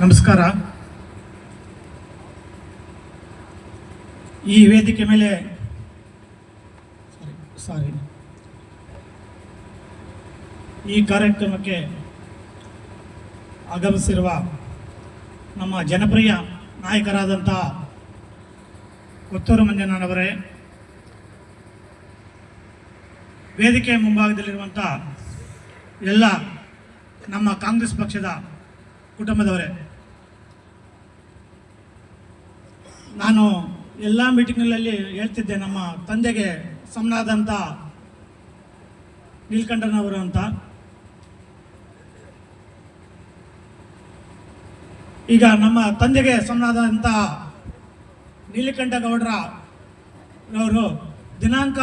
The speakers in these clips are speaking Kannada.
ನಮಸ್ಕಾರ. ಈ ವೇದಿಕೆ ಮೇಲೆ ಸಾರಿ ಈ ಕಾರ್ಯಕ್ರಮಕ್ಕೆ ಆಗಮಿಸಿರುವ ನಮ್ಮ ಜನಪ್ರಿಯ ನಾಯಕರಾದಂಥ ಕೊತ್ತೂರು ಮಂಜನವರೇ ವೇದಿಕೆ ಮುಂಭಾಗದಲ್ಲಿರುವಂಥ ಎಲ್ಲ ನಮ್ಮ ಕಾಂಗ್ರೆಸ್ ಪಕ್ಷದ ಕುಟುಂಬದವರೇ ನಾನು ಎಲ್ಲ ಮೀಟಿಂಗ್ಗಳಲ್ಲಿ ಹೇಳ್ತಿದ್ದೆ ನಮ್ಮ ತಂದೆಗೆ ಸಮನಾದಂಥ ನೀಲ್ಕಂಠನವರು ಅಂತ. ಈಗ ನಮ್ಮ ತಂದೆಗೆ ಸಮನಾದಂಥ ನೀಲಕಂಠ ಗೌಡ್ರ ಅವರು ದಿನಾಂಕ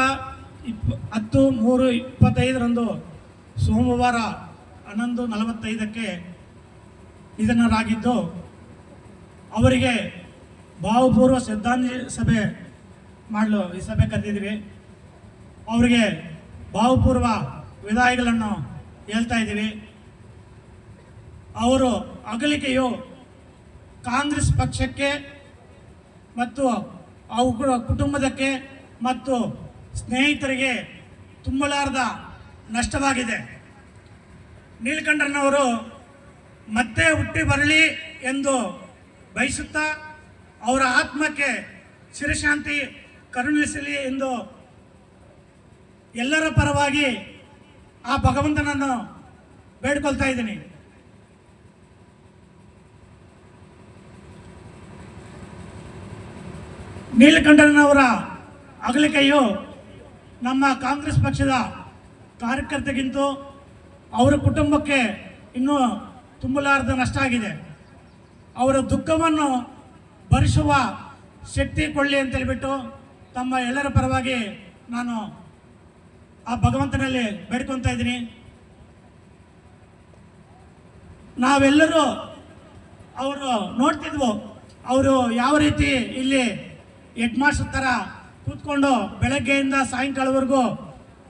ಇಪ್ಪ ಹತ್ತು ಮೂರು ಇಪ್ಪತ್ತೈದರಂದು ಸೋಮವಾರ ಹನ್ನೊಂದು ನಲವತ್ತೈದಕ್ಕೆ ನಿಧನರಾಗಿದ್ದು, ಅವರಿಗೆ ಭಾವಪೂರ್ವ ಶ್ರದ್ಧಾಂಜಲಿ ಸಭೆ ಮಾಡಲು ಈ ಸಭೆ ಕರೆದಿದ್ದೀವಿ. ಅವರಿಗೆ ಭಾವಪೂರ್ವ ವಿದಾಯಗಳನ್ನು ಹೇಳ್ತಾ ಇದ್ದೀವಿ. ಅವರು ಅಗಲಿಕೆಯು ಕಾಂಗ್ರೆಸ್ ಪಕ್ಷಕ್ಕೆ ಮತ್ತು ಅವುಗಳ ಕುಟುಂಬದಕ್ಕೆ ಮತ್ತು ಸ್ನೇಹಿತರಿಗೆ ತುಂಬಲಾರದ ನಷ್ಟವಾಗಿದೆ. ನೀಲಕಂಠನವರು ಮತ್ತೆ ಹುಟ್ಟಿ ಬರಲಿ ಎಂದು ಬಯಸುತ್ತಾ ಅವರ ಆತ್ಮಕ್ಕೆ ಚಿರಶಾಂತಿ ಕರುಣಿಸಲಿ ಎಂದು ಎಲ್ಲರ ಪರವಾಗಿ ಆ ಭಗವಂತನನ್ನು ಬೇಡ್ಕೊಳ್ತಾ ಇದ್ದೀನಿ. ನೀಲಕಂಠನವರ ಅಗಲಿಕೆಯು ನಮ್ಮ ಕಾಂಗ್ರೆಸ್ ಪಕ್ಷದ ಕಾರ್ಯಕರ್ತಗಿಂತೂ ಅವರ ಕುಟುಂಬಕ್ಕೆ ಇನ್ನೂ ತುಂಬಲಾರದ ನಷ್ಟ ಆಗಿದೆ. ಅವರ ದುಃಖವನ್ನು ಭರಿಸುವ ಶಕ್ತಿ ಕೊಳ್ಳಿ ಅಂತ ಹೇಳ್ಬಿಟ್ಟು ತಮ್ಮ ಎಲ್ಲರ ಪರವಾಗಿ ನಾನು ಆ ಭಗವಂತನಲ್ಲಿ ಬೇಡ್ಕೊತಾ ಇದ್ದೀನಿ. ನಾವೆಲ್ಲರೂ ಅವರು ನೋಡ್ತಿದ್ವು, ಅವರು ಯಾವ ರೀತಿ ಇಲ್ಲಿ ಹೆಡ್ ಮಾಸ್ಟರ್ ಥರ ಕೂತ್ಕೊಂಡು ಬೆಳಗ್ಗೆಯಿಂದ ಸಾಯಂಕಾಲವರೆಗೂ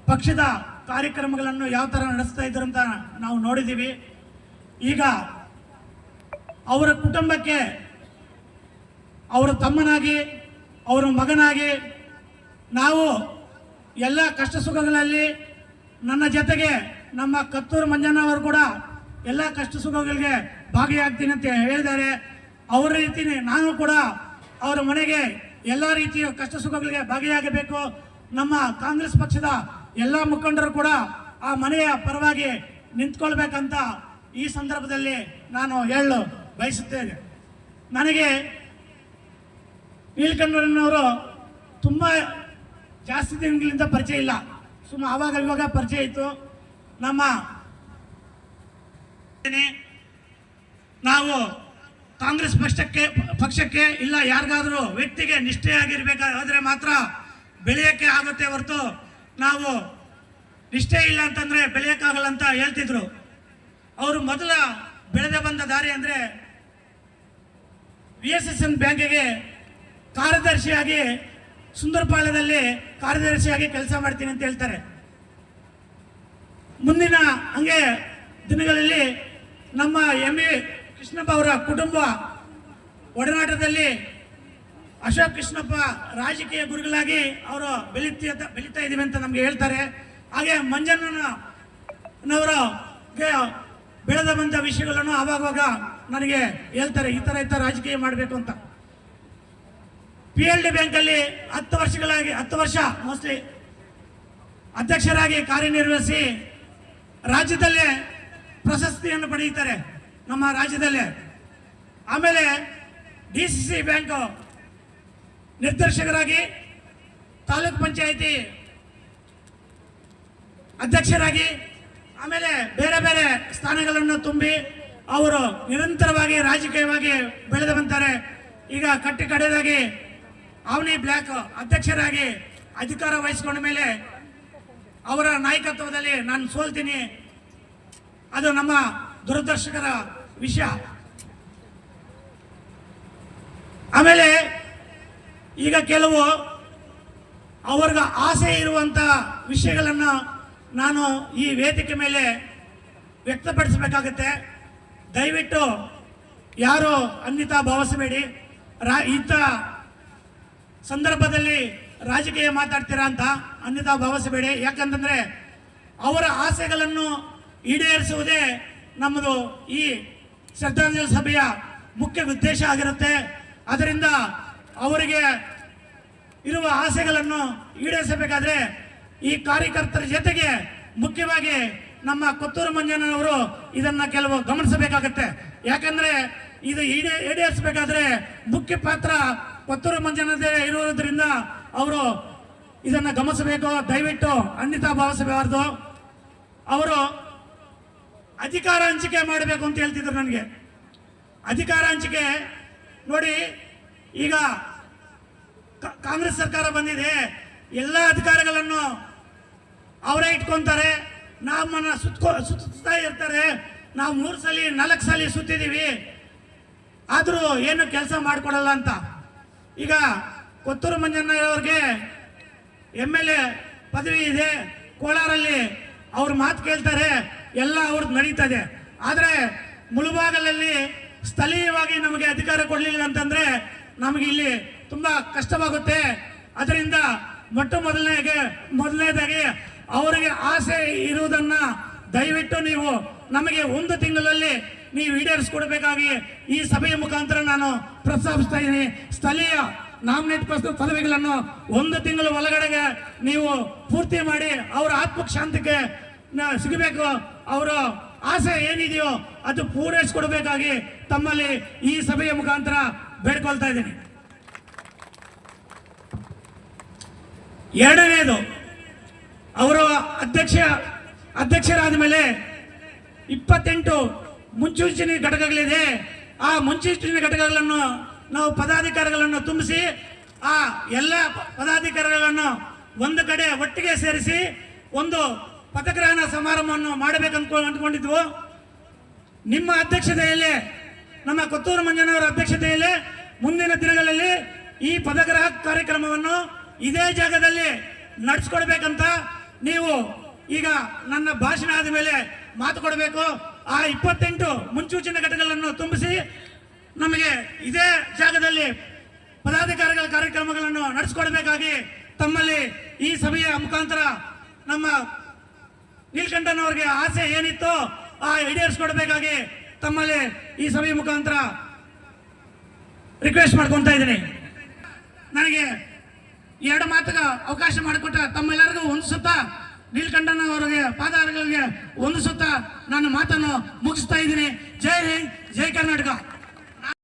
ಪಕ್ಷದ ಕಾರ್ಯಕ್ರಮಗಳನ್ನು ಯಾವ ಥರ ನಡೆಸ್ತಾ ಇದ್ರು ಅಂತ ನಾವು ನೋಡಿದ್ದೀವಿ. ಈಗ ಅವರ ಕುಟುಂಬಕ್ಕೆ ಅವರ ತಮ್ಮನಾಗಿ, ಅವರ ಮಗನಾಗಿ ನಾವು ಎಲ್ಲ ಕಷ್ಟ ಸುಖಗಳಲ್ಲಿ ನನ್ನ ಜೊತೆಗೆ ನಮ್ಮ ಕತ್ತೂರು ಮಂಜಣ್ಣ ಅವರು ಕೂಡ ಎಲ್ಲ ಕಷ್ಟ ಸುಖಗಳಿಗೆ ಭಾಗಿಯಾಗ್ತೀನಿ ಅಂತ ಹೇಳಿದ್ದಾರೆ. ಅವರ ರೀತಿಯೇ ನಾನು ಕೂಡ ಅವರ ಮನೆಗೆ ಎಲ್ಲ ರೀತಿಯ ಕಷ್ಟ ಸುಖಗಳಿಗೆ ಭಾಗಿಯಾಗಬೇಕು. ನಮ್ಮ ಕಾಂಗ್ರೆಸ್ ಪಕ್ಷದ ಎಲ್ಲ ಮುಖಂಡರು ಕೂಡ ಆ ಮನೆಯ ಪರವಾಗಿ ನಿಂತ್ಕೊಳ್ಬೇಕಂತ ಈ ಸಂದರ್ಭದಲ್ಲಿ ನಾನು ಹೇಳಲು ಬಯಸುತ್ತೇನೆ. ನನಗೆ ನೀಲಕಂಠನವರು ತುಂಬ ಜಾಸ್ತಿ ದಿನಗಳಿಂದ ಪರಿಚಯ ಇಲ್ಲ. ಸುಮ್ಮ ಆವಾಗ ಇವಾಗ ಪರಿಚಯ ಇತ್ತು. ನಮ್ಮ ನಾವು ಕಾಂಗ್ರೆಸ್ ಪಕ್ಷಕ್ಕೆ ಪಕ್ಷಕ್ಕೆ ಇಲ್ಲ, ಯಾರಿಗಾದರೂ ವ್ಯಕ್ತಿಗೆ ನಿಷ್ಠೆಯಾಗಿರ್ಬೇಕಾದ್ರೆ ಮಾತ್ರ ಬೆಳೆಯೋಕ್ಕೆ ಆಗುತ್ತೆ ಹೊರತು ನಾವು ನಿಷ್ಠೆ ಇಲ್ಲ ಅಂತಂದರೆ ಬೆಳೆಯೋಕ್ಕಾಗಲ್ಲ ಅಂತ ಹೇಳ್ತಿದ್ರು. ಅವರು ಮೊದಲ ಬೆಳೆದ ಬಂದ ದಾರಿ ಅಂದರೆ ವಿ ಎಸ್ ಎಸ್ ಎನ್ ಬ್ಯಾಂಕಿಗೆ ಕಾರ್ಯದರ್ಶಿಯಾಗಿ ಸುಂದರಪಾಳ್ಯದಲ್ಲಿ ಕಾರ್ಯದರ್ಶಿಯಾಗಿ ಕೆಲಸ ಮಾಡ್ತೀನಿ ಅಂತ ಹೇಳ್ತಾರೆ. ಮುಂದಿನ ಹಂಗೆ ದಿನಗಳಲ್ಲಿ ನಮ್ಮ ಎಂ ಎ ಕೃಷ್ಣಪ್ಪ ಅವರ ಕುಟುಂಬ ಒಡನಾಟದಲ್ಲಿ ಅಶೋಕ್ ಕೃಷ್ಣಪ್ಪ ರಾಜಕೀಯ ಗುರುಗಳಾಗಿ ಅವರು ಬೆಳೀತಿ ಬೆಳೀತಾ ಇದ್ದೀವಿ ಅಂತ ನಮ್ಗೆ ಹೇಳ್ತಾರೆ. ಹಾಗೆ ಮಂಜಣ್ಣನವರ ಬೆಳೆದ ಬಂದ ವಿಷಯಗಳನ್ನು ಆವಾಗವಾಗ ನನಗೆ ಹೇಳ್ತಾರೆ, ಈ ಥರ ಈ ಥರ ರಾಜಕೀಯ ಮಾಡಬೇಕು ಅಂತ. ಪಿ ಎಲ್ ಡಿ ಬ್ಯಾಂಕಲ್ಲಿ ಹತ್ತು ವರ್ಷಗಳಾಗಿ, ಹತ್ತು ವರ್ಷ ಮೋಸ್ಟ್ಲಿ ಅಧ್ಯಕ್ಷರಾಗಿ ಕಾರ್ಯನಿರ್ವಹಿಸಿ ರಾಜ್ಯದಲ್ಲೇ ಪ್ರಶಸ್ತಿಯನ್ನು ಪಡೆಯುತ್ತಾರೆ ನಮ್ಮ ರಾಜ್ಯದಲ್ಲೇ. ಆಮೇಲೆ ಡಿ ಸಿ ಸಿ ಬ್ಯಾಂಕ್ ನಿರ್ದೇಶಕರಾಗಿ, ತಾಲೂಕ್ ಪಂಚಾಯಿತಿ ಅಧ್ಯಕ್ಷರಾಗಿ, ಆಮೇಲೆ ಬೇರೆ ಬೇರೆ ಸ್ಥಾನಗಳನ್ನು ತುಂಬಿ ಅವರು ನಿರಂತರವಾಗಿ ರಾಜಕೀಯವಾಗಿ ಬೆಳೆದು ಬಂತಾರೆ. ಈಗ ಕಟ್ಟಿ ಕಡೆದಾಗಿ ಅವನಿ ಬ್ಲಾಕ್ ಅಧ್ಯಕ್ಷರಾಗಿ ಅಧಿಕಾರ ವಹಿಸಿಕೊಂಡ ಮೇಲೆ ಅವರ ನಾಯಕತ್ವದಲ್ಲಿ ನಾನು ಸೋಲ್ತೀನಿ. ಅದು ನಮ್ಮ ದುರದರ್ಶಕರ ವಿಷಯ. ಆಮೇಲೆ ಈಗ ಕೆಲವು ಅವ್ರಿಗೆ ಆಸೆ ಇರುವಂಥ ವಿಷಯಗಳನ್ನು ನಾನು ಈ ವೇದಿಕೆ ಮೇಲೆ ವ್ಯಕ್ತಪಡಿಸಬೇಕಾಗುತ್ತೆ. ದಯವಿಟ್ಟು ಯಾರು ಅನ್ಯತಾ ಭಾವಿಸಬೇಡಿ. ರಾ ಇಂಥ ಸಂದರ್ಭದಲ್ಲಿ ರಾಜಕೀಯ ಮಾತಾಡ್ತೀರಾ ಅಂತ ಅನ್ಯತಾ ಭಾವಿಸಬೇಡಿ. ಯಾಕಂತಂದ್ರೆ ಅವರ ಆಸೆಗಳನ್ನು ಈಡೇರಿಸುವುದೇ ನಮ್ಮದು ಈ ಶ್ರದ್ಧಾಂಜಲಿ ಸಭೆಯ ಮುಖ್ಯ ಉದ್ದೇಶ ಆಗಿರುತ್ತೆ. ಅದರಿಂದ ಅವರಿಗೆ ಇರುವ ಆಸೆಗಳನ್ನು ಈಡೇರಿಸಬೇಕಾದ್ರೆ ಈ ಕಾರ್ಯಕರ್ತರ ಜೊತೆಗೆ ಮುಖ್ಯವಾಗಿ ನಮ್ಮ ಕೊತ್ತೂರು ಮಂಜನವರು ಇದನ್ನ ಕೆಲವು ಗಮನಿಸಬೇಕಾಗತ್ತೆ. ಯಾಕಂದ್ರೆ ಇದು ಈಡೇ, ಈಡೇರಿಸಬೇಕಾದ್ರೆ ಮುಖ್ಯ ಪಾತ್ರ ಕೊತ್ತೂರು ಮಂಜನದೇ ಇರುವುದರಿಂದ ಅವರು ಇದನ್ನ ಗಮನಿಸಬೇಕು. ದಯವಿಟ್ಟು ಅನ್ಯತಾ ಭಾವಿಸಬಾರ್ದು ಅವರು ಅಧಿಕಾರ ಹಂಚಿಕೆ ಮಾಡಬೇಕು ಅಂತ ಹೇಳ್ತಿದ್ರು ನನಗೆ. ಅಧಿಕಾರ ಹಂಚಿಕೆ ನೋಡಿ, ಈಗ ಕಾಂಗ್ರೆಸ್ ಸರ್ಕಾರ ಬಂದಿದೆ. ಎಲ್ಲ ಅಧಿಕಾರಗಳನ್ನು ಅವರೇ ಇಟ್ಕೊಂತಾರೆ. ನಮ್ಮನ್ನ ಸುತ್ಕೊ ಸುತ್ತಾ ಇರ್ತಾರೆ. ನಾವು ಮೂರು ಸಲ, ನಾಲ್ಕು ಸಲ ಸುತ್ತಿದ್ದೀವಿ. ಆದರೂ ಏನು ಕೆಲಸ ಮಾಡಿಕೊಡಲ್ಲ ಅಂತ. ಈಗ ಕೊತ್ತೂರು ಮಂಜಣ್ಣವ್ರಿಗೆ ಎಂ ಎಲ್ ಎ ಪದವಿ ಇದೆ. ಕೋಲಾರಲ್ಲಿ ಅವ್ರ ಮಾತು ಕೇಳ್ತಾರೆ. ಎಲ್ಲ ಅವ್ರದ್ದು ನಡೀತದೆ. ಆದರೆ ಮುಳುಬಾಗಲಲ್ಲಿ ಸ್ಥಳೀಯವಾಗಿ ನಮಗೆ ಅಧಿಕಾರ ಕೊಡಲಿಲ್ಲ ಅಂತಂದ್ರೆ ನಮಗೆ ಇಲ್ಲಿ ತುಂಬಾ ಕಷ್ಟವಾಗುತ್ತೆ. ಅದರಿಂದ ಮೊಟ್ಟ ಮೊದಲನೇಗೆ, ಮೊದಲನೇದಾಗಿ ಅವರಿಗೆ ಆಸೆ ಇರುವುದನ್ನ ದಯವಿಟ್ಟು ನೀವು ನಮಗೆ ಒಂದು ತಿಂಗಳಲ್ಲಿ ನೀವು ಈಡೇರಿಸಿಕೊಡ್ಬೇಕಾಗಿ ಈ ಸಭೆಯ ಮುಖಾಂತರ ನಾನು ಪ್ರಸ್ತಾಪಿಸ್ತಾ ಇದ್ದೀನಿ. ಸ್ಥಳೀಯ ನಾಮಿನೇಟ್ ಪದವಿಗಳನ್ನು ಒಂದು ತಿಂಗಳ ಒಳಗಡೆಗೆ ನೀವು ಪೂರ್ತಿ ಮಾಡಿ ಅವರ ಆತ್ಮಕ್ಕೆ ಶಾಂತಿಗೆ ಸಿಗಬೇಕು. ಅವರ ಆಸೆ ಏನಿದೆಯೋ ಅದು ಪೂರೈಸಿಕೊಡಬೇಕಾಗಿ ತಮ್ಮಲ್ಲಿ ಈ ಸಭೆಯ ಮುಖಾಂತರ ಬೇಡ್ಕೊಳ್ತಾ ಇದ್ದೀನಿ. ಎರಡನೇದು, ಅವರು ಅಧ್ಯಕ್ಷ, ಅಧ್ಯಕ್ಷರಾದ ಮೇಲೆ ಇಪ್ಪತ್ತೆಂಟು ಮುನ್ಸೂಚನೆ ಘಟಕಗಳಿದೆ. ಆ ಮುನ್ಸೂಚನೆ ಘಟಕಗಳನ್ನು ನಾವು ಪದಾಧಿಕಾರಿಗಳನ್ನು ತುಂಬಿಸಿ, ಆ ಎಲ್ಲ ಪದಾಧಿಕಾರಿಗಳನ್ನು ಒಂದು ಕಡೆ ಒಟ್ಟಿಗೆ ಸೇರಿಸಿ ಒಂದು ಪಥಗ್ರಹಣ ಸಮಾರಂಭವನ್ನು ಮಾಡಬೇಕು ಅಂದ್ಕೊಂಡಿದ್ವು. ನಿಮ್ಮ ಅಧ್ಯಕ್ಷತೆಯಲ್ಲಿ, ನಮ್ಮ ಕೊತ್ತೂರು ಮಂಜನವರ ಅಧ್ಯಕ್ಷತೆಯಲ್ಲಿ ಮುಂದಿನ ದಿನಗಳಲ್ಲಿ ಈ ಪದಗ್ರಹ ಕಾರ್ಯಕ್ರಮವನ್ನು ಇದೇ ಜಾಗದಲ್ಲಿ ನಡೆಸ್ಕೊಡ್ಬೇಕಂತ ನೀವು ಈಗ ನನ್ನ ಭಾಷಣ ಆದ ಮೇಲೆ ಮಾತು ಕೊಡಬೇಕು. ಆ ಇಪ್ಪತ್ತೆಂಟು ಮುನ್ಸೂಚನೆ ಘಟಕಗಳನ್ನು ತುಂಬಿಸಿ ನಮಗೆ ಇದೇ ಜಾಗದಲ್ಲಿ ಪದಾಧಿಕಾರಿಗಳ ಕಾರ್ಯಕ್ರಮಗಳನ್ನು ನಡೆಸಿಕೊಡಬೇಕಾಗಿ ತಮ್ಮಲ್ಲಿ ಈ ಸಭೆಯ ಮುಖಾಂತರ ನಮ್ಮ ನೀಲ್ಕಂಠನವ್ರಿಗೆ ಆಸೆ ಏನಿತ್ತು ಆ ಈಡೇರಿಸ್ಕೊಡ್ಬೇಕಾಗಿ ತಮ್ಮಲ್ಲಿ ಈ ಸಭೆಯ ಮುಖಾಂತರ ರಿಕ್ವೆಸ್ಟ್ ಮಾಡ್ಕೊತಾ ಇದ್ದೀನಿ. ನನಗೆ ಎರಡು ಮಾತುಗ ಅವಕಾಶ ಮಾಡಿಕೊಟ್ಟ ತಮ್ಮೆಲ್ಲರಿಗೂ ಒಂದು ಸುತ್ತ ನೀಲ್ಕಂಠನ ಅವರಿಗೆ ಪಾದಾರಗಳಿಗೆ ಒಂದು ಸುತ್ತ ನನ್ನ ಮಾತನ್ನು ಮುಗಿಸ್ತಾ ಇದ್ದೀನಿ. ಜೈ ಹಿಂದ್ ಜೈ ಕರ್ನಾಟಕ.